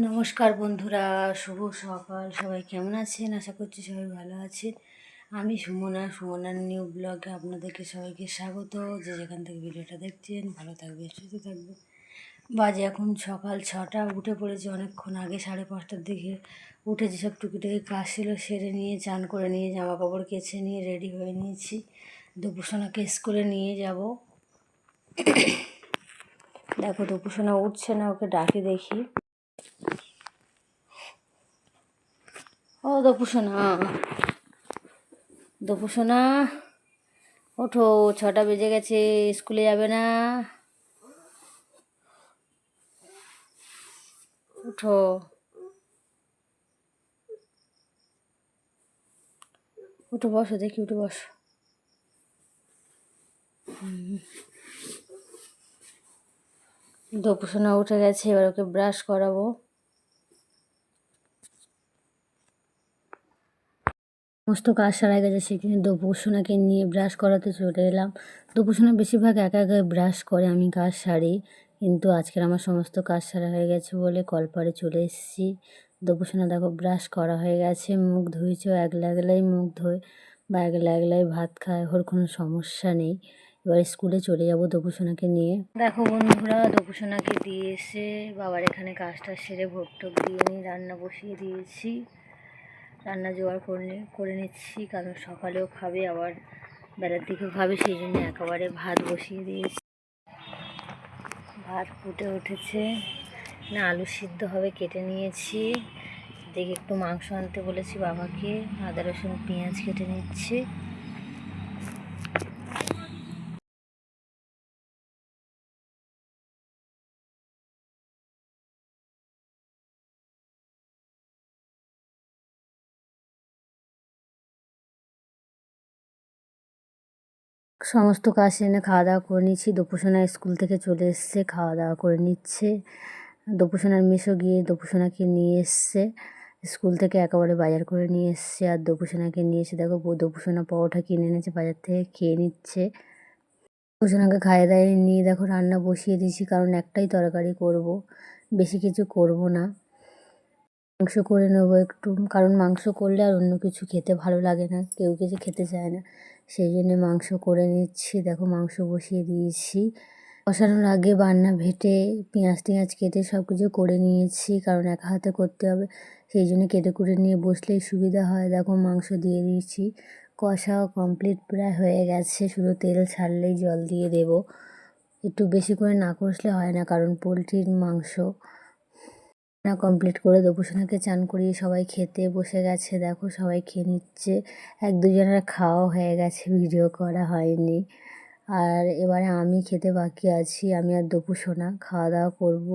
নমস্কার বন্ধুরা, শুভ সকাল। সবাই কেমন আছেন? আশা করছি সবাই ভালো আছেন। আমি সুমনা, সুমনার নিউ ব্লগে আপনাদেরকে সবাইকে স্বাগত। যে যেখান থেকে ভিডিওটা দেখছেন, ভালো থাকবে সুস্থ থাকবে বাজে এখন সকাল ছটা, উঠে পড়েছি অনেকক্ষণ আগে, সাড়ে পাঁচটার দিকে। উঠে যেসব টুকিটাকি কাজ ছিল, সেরে নিয়ে, চান করে নিয়ে জামা কাপড় কেচে নিয়ে রেডি হয়ে নিয়েছি। দুপুরসোনাকে স্কুলে নিয়ে যাব। দেখো, দুপুরসোনা উঠছে না, ওকে ডাকে দেখি। ও দপুসোনা দপুসোনা ওঠো, ছটা বেজে গেছে, স্কুলে যাবে না। উঠো উঠে, বসো, দেখি, উঠে বসো। দপুসোনা উঠে গেছে, এবার ওকে ব্রাশ করাবো। সমস্ত কাজ সারা গেছে সেখানে। দুপুসোনাকে নিয়ে ব্রাশ করাতে চলে এলাম। দুপুসোনা বেশিরভাগ একা একা ব্রাশ করে আমি কাজ সারি। কিন্তু আজকের আমার সমস্ত কাজ সারা হয়ে গেছে বলে কলপারে চলে এসেছি। দুপুসোনা দেখো ব্রাশ করা হয়ে গেছে। মুখ ধুয়েছে, একলা একলাই মুখ ধোয় বা একলা একলাই ভাত খায়, ওর কোনো সমস্যা নেই। এবার স্কুলে চলে যাব দুপুসোনাকে নিয়ে। দেখো বন্ধুরা দুপুসোনাকে দিয়ে এসে বাবার এখানে কাজটা সেরে ভোগ টোক দিয়ে নিয়ে রান্না বসিয়ে দিয়েছি। রান্না জোগাড় করে করে নিচ্ছি, কারণ সকালেও খাবে, আবার বেলার দিকেও খাবে, সেই জন্য একেবারে ভাত বসিয়ে দিয়েছি। ভাত ফুটে উঠেছে। না, আলু সিদ্ধ হবে, কেটে নিয়েছি। দেখে একটু মাংস আনতে বলেছি বাবাকে। আদা, রসুন, পেঁয়াজ কেটে নিচ্ছি। সমস্ত কাজ এনে খাওয়া দাওয়া করে নিচ্ছি। দুপুসোনা স্কুল থেকে চলে এসছে খাওয়া দাওয়া করে নিচ্ছে। দুপুসোনার মেশো গিয়ে দুপুসোনাকে নিয়ে এসছে। স্কুল থেকে একেবারে বাজার করে নিয়ে এসছে আর দুপুসোনাকে নিয়ে এসে দেখো দুপুসোনা পরোটা কিনে এনেছে, বাজার থেকে খেয়ে নিচ্ছে। দুপুসোনাকে খাইয়ে দাইয়ে নিয়ে দেখো রান্না বসিয়ে দিয়েছি, কারণ একটাই তরকারি করব। বেশি কিছু করব না। মাংস করে নেব একটু, কারণ মাংস করলে আর অন্য কিছু খেতে ভালো লাগে না। কেউ কিছু খেতে চায় না। সেই জন্যে মাংস করে নিচ্ছি। দেখো মাংস বসিয়ে দিয়েছি। বসানোর আগে বান্না ভেটে, পেঁয়াজ টেঁয়াজ কেটে সব কিছু করে নিয়েছি, কারণ একা হাতে করতে হবে। সেই জন্য কেটে কুটে নিয়ে বসলেই সুবিধা হয়। দেখো মাংস দিয়ে দিয়েছি। কষাও কমপ্লিট প্রায় হয়ে গেছে। শুধু তেল ছাড়লেই জল দিয়ে দেব। একটু বেশি করে না কষলে হয় না, কারণ পোলট্রির মাংস রান্না কমপ্লিট করে দেবসোনাকে চান করিয়ে সবাই খেতে বসে গেছে। দেখো সবাই খেয়ে নিচ্ছে। এক দুজনের খাওয়া হয়ে গেছে ভিডিও করা হয়নি। আর এবারে আমি খেতে বাকি আছি। আমি আর দুপুসোনা খাওয়া দাওয়া করব।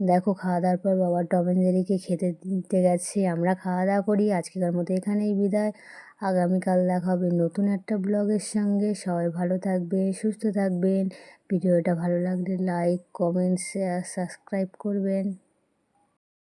দেখো খাওয়া দাওয়ার পর বাবা টমেন জেরিকে খেতে দিতে গেছে। আমরা খাওয়া দাওয়া করি। আজকের মতো এখানেই বিদায়। আগামীকাল দেখা হবে নতুন একটা ব্লগের সঙ্গে। সবাই ভালো থাকবেন সুস্থ থাকবেন। ভিডিওটা ভালো লাগলে লাইক কমেন্ট শেয়ার সাবস্ক্রাইব করবেন।